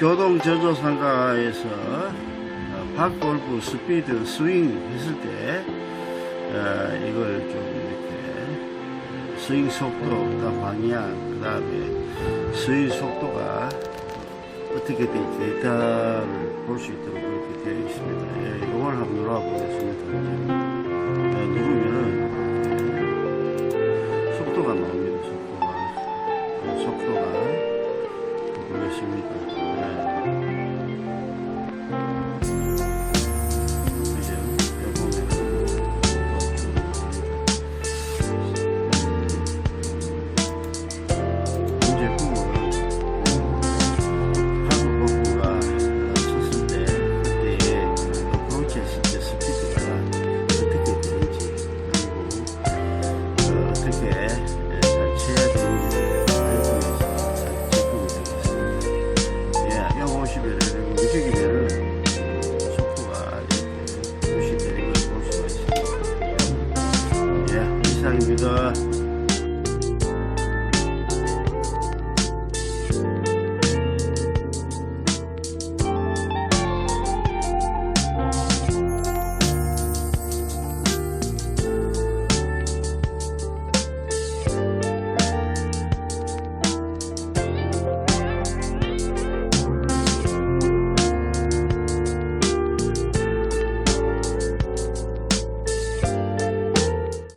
교동 저조 상가에서 어, 박골프 스피드 스윙 했을 때 어, 이걸 좀 이렇게 스윙 속도, 그다음 방향, 그 다음에 스윙 속도가 어떻게 데이터를 볼 수 있도록 그렇게 되어 있습니다. 예, 이걸 한번 눌러보겠습니다. 예, 누르면은 속도가 나옵니다. 속도가 어, 속도가 보겠습니다. 알고 있는 제품이 되겠습니다. 예, 여기 보시면 이렇게 움직이면은 속도가 이렇게 표시되는 걸 볼 수가 있습니다. 예.